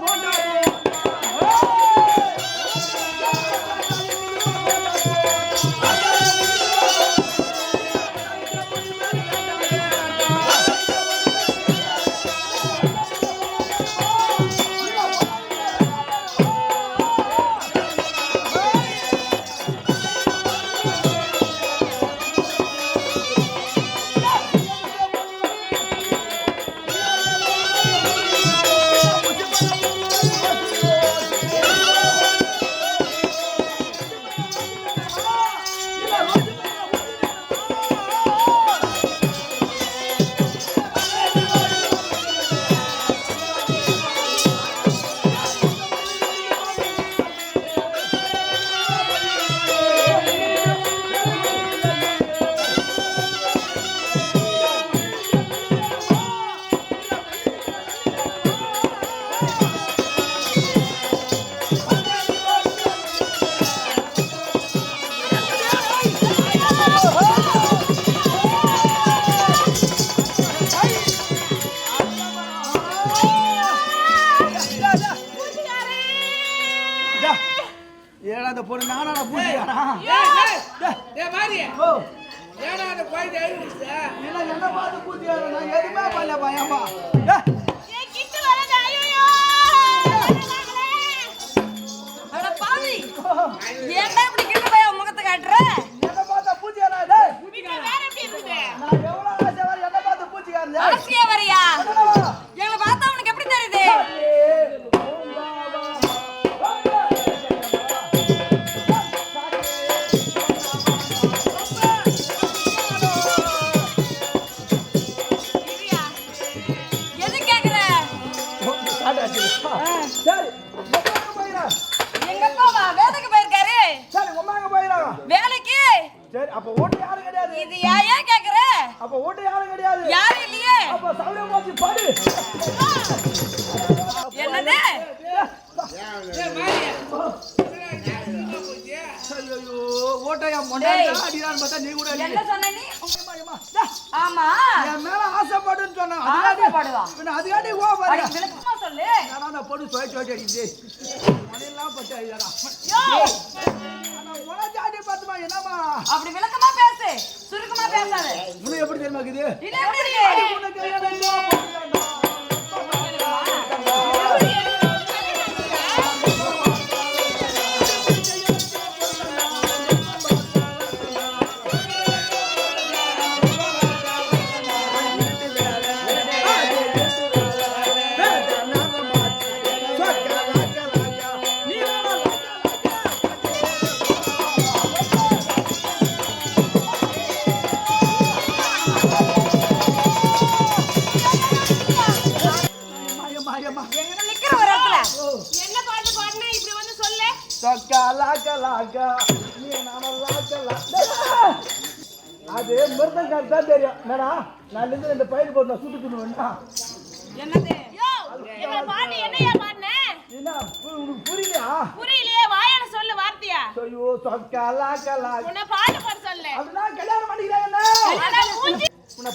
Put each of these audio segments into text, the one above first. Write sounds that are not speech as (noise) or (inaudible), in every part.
போன்ற ஏழாத பொண்ணு நானா அந்த எழுதிச்சு என்ன என்ன பார்த்து பூச்சிக்காரா நான் எதுவுமே பண்ணல பயமா? இது ஏன் கேக்குற? அப்ப ஓட்டு யாரும் கிடையாது. யாரும் இல்லையே. அப்ப சௌரியம் போச்சு பாடு. என்னது? சொல்லு. பார்த்துமா என்னம்மா அப்படி விளக்கமா பேசு. சுருக்கமா பேசாத. உனக்கு எப்படி தெரியுமா இருக்குது? என்ன பாட்டு பாடினா? இப்படி வந்து சொல்லு. சொக்கா லாக்கா லாக்கா நீ நாம லாக்கா லாக்கா அது மிருதங்கால் தான் தெரியும். என்னடா நான் இருந்து இந்த பயிர் போட்டு சுட்டு துணுவேன்னா என்னது? பாட்டு என்னையா பாடின? என்ன உனக்கு புரியலையா? புரியலையே வாயால சொல்லு வார்த்தையா? ஐயோ சொக்கா லாக்கா லாக்கா உன்னை பாட்டு பாட சொல்லு. அதுதான் கல்யாணம் மூஞ்சி உன்னை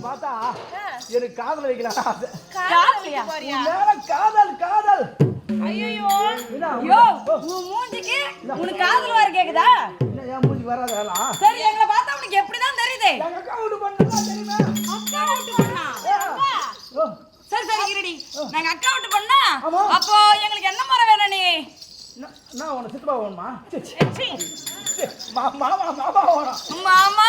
பார்த்தா எனக்கு காதல் வைக்கலாம் ஆசை. மேல காதல் காதல். ஐயோ மூஞ்சிக்கு உனக்கு காதல் வர கேக்குதா? என்ன என் மூஞ்சி வராதெல்லாம் சரி எங்களை பார்த்தா உனக்கு எப்படிதான் தெரியுது? எங்க அக்கா வீட்டு பண்ணா தெரியுமா? அக்கா விட்டு பண்ணா? ஓ, சரி சரி இருடி. நாங்க அக்கா விட்டு பண்ணா. அப்போ எங்களுக்கு என்ன முறை வேணும் நீ? நான் உன சித்தப்பா வேணுமா மாமா மாமா வேணும் மாமா!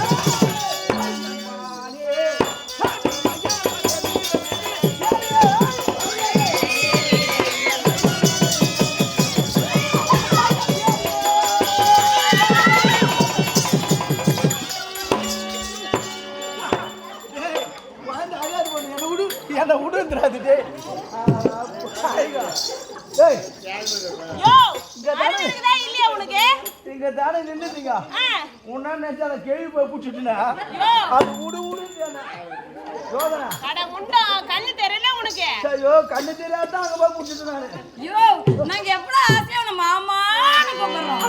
நினைச்சு கேள்வி போய் பிடிச்சிட்டுனா, அது அட முண்டா கண்ணு தெரியல உனக்கு. ஐயோ, கண்ணு தெரியாதான் அங்க போய் பிடிச்சிட்டு நானு. ஐயோ நாங்க எப்படா ஆசையா மாமான்னு கூப்பிடுறோம்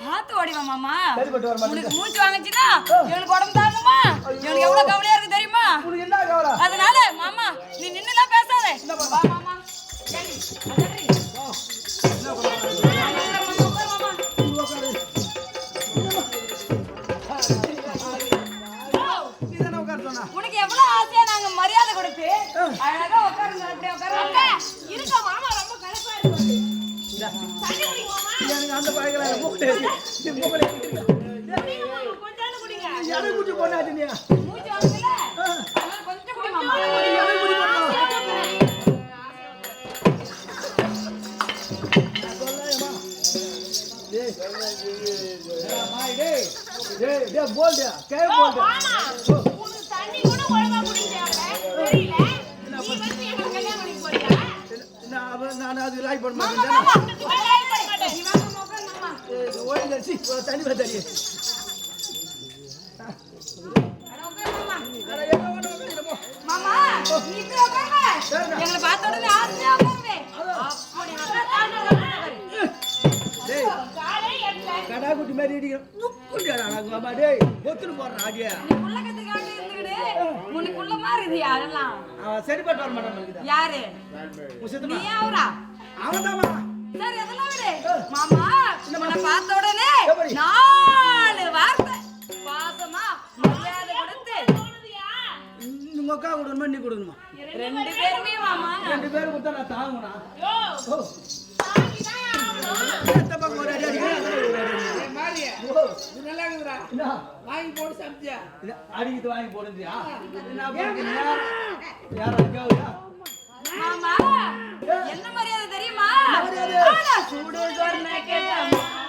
பார்த்து வடிவம் மாமா. உனக்கு மூச்சு வாங்குச்சுன்னா எனக்கு உடம்பு தாங்குமா? எனக்கு எவ்வளவு கவலையா இருக்கு தெரியுமா? அதனால மாமா நீ நின்னுலாம் பேசாத. வா மாமா. சரி உனக்கு எவ்வளவு ஆசையா நாங்க மரியாதை கொடுத்து அழகா உட்காருங்க அப்படியே உட்காருங்க நீ வந்து எங்களை கல்யாணம் பண்ணி போறியா நான் அது லைக் பண்ண மாட்டேன் எங்களை பார்த்த உடனே ஆசையா உட்காருவே அப்படி மாதிரி இடிக்கிறோம் துப்புடியாடா நாங்க அம்மா டேய் ஒத்துன்னு போடுறான் ஆடியா நீ இருந்துக்கிட்டு உனக்கு உள்ள மாதிரி இது யாரெல்லாம் அவன் சரிப்பட்டு வர மாட்டான் யாரு நீ அவரா அவன் தாமா சரி அதெல்லாம் விடு மாமா பார்த்த உடனே? நாலு வார்த்தை பாசமா மரியாதை கொடுத்து உங்க அக்கா கொடுக்கணுமா நீ கொடுக்கணுமா? ரெண்டு பேருமே மாமா. ரெண்டு பேரும் கொடுத்தா நான் என்ன? வாங்கி போட்டு சமைச்சியா? அடிக்கிட்டு வாங்கி போடுறியா? என்ன கேவுயா மாமா என்ன மரியாதை தெரியுமா? சூடு சொன்ன கேட்ட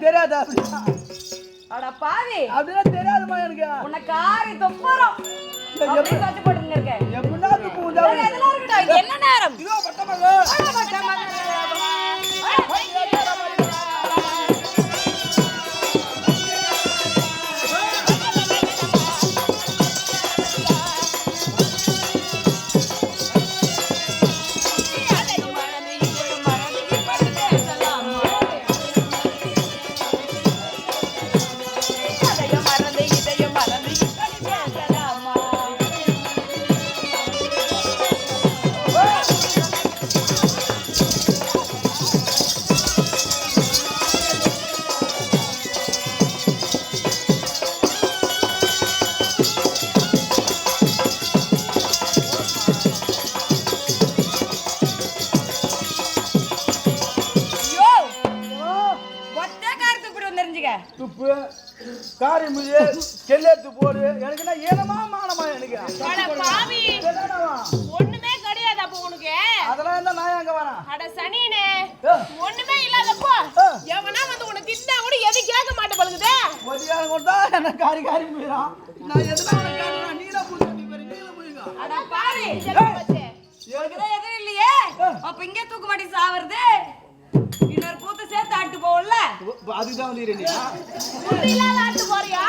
எனக்கு தெரியாது அட பாவி. அப்படின்னா தெரியாதுமா எனக்கு. உன்னை காரி துப்புறோம். எப்படின்னா என்ன நேரம்? இதோ பட்டமாக துப்பு காரி முடி கெல்லெடுத்து போடு எனக்கு என்ன ஏனமா மானமா எனக்கு? ஒண்ணுமே கிடையாது அப்ப உனக்கு. அதெல்லாம் இருந்தா நான் எங்க வரேன்? அட சனியனே ஏ, ஒண்ணுமே இல்லாதப்போ. எவனா வந்து உனக்கு திட்டா கூட எது கேட்க மாட்டே பழுகுதே மதியானம் கொடுத்தா என்ன காரி காரி போயிடான் நான் எதுனா உனக்கு காட்டுறேன்? நீ தான் புரிஞ்சு நீ பாரு நீல போயிங்க அட பாரு. உனக்குதான் எதுவும் இல்லையே? அப்ப இங்கே தூக்கு மாட்டி சாவறது? இன்னொரு கூத்து சேர்த்து ஆட்டு போகல அதுதான் வந்து இருக்கீங்களா இல்லாத ஆட்டு போறியா?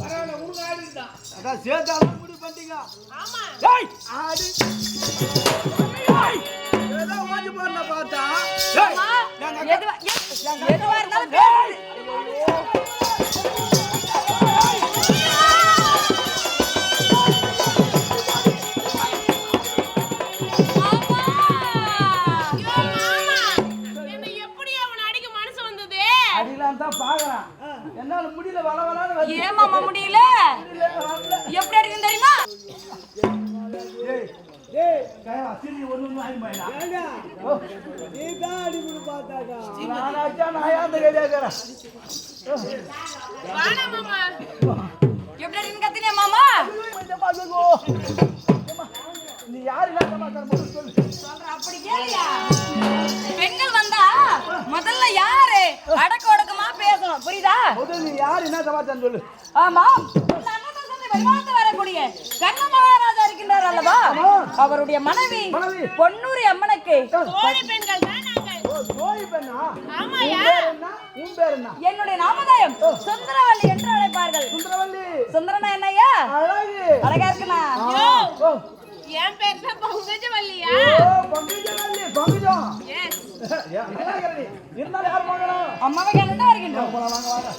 பரவாயில்ல ஆடிதான் அதான் பண்ணிட்டீங்க ஆமா. டேய் ஆடி. ஏதோ ஓடி போறத பார்த்தா. எதுவா இருந்தாலும் நான் என்னால முடியல வள வளன்னு ஏமாமா முடியல? எப்படி அடிக்கும் தெரியுமா? மாமா. நீ யாரு இல்லாதமா அப்படி கேளியா பெண்கள் வந்தா முதல்ல யாரு? அடக்க ஒடக்க அவருடைய மனைவி மனைவி. பொன்னூரி அம்மனுக்கு. கோழி பெண்கள் தான் நாங்கள் ஓ தோழி பெண்ணா? ஆமாயா உன் பேர் என்ன? உன் பேர் என்ன? என்னுடைய நாமதயம். சுந்தரவல்லி என்று அழைப்பார்கள். சுந்தரவல்லி. சுந்தரனா என்னய்யா? அழகு. அழகா இருக்குண்ணா. ஓ. என் பேர் தான் பங்கஜவல்லியா? ஓ பங்குஜவல்லி பங்குஜம். (laughs) இருந்தாலும் யார் வாங்கணும் அம்மாவை கேட்டு வருகின்றோம். போலாம் வாங்க வாங்க.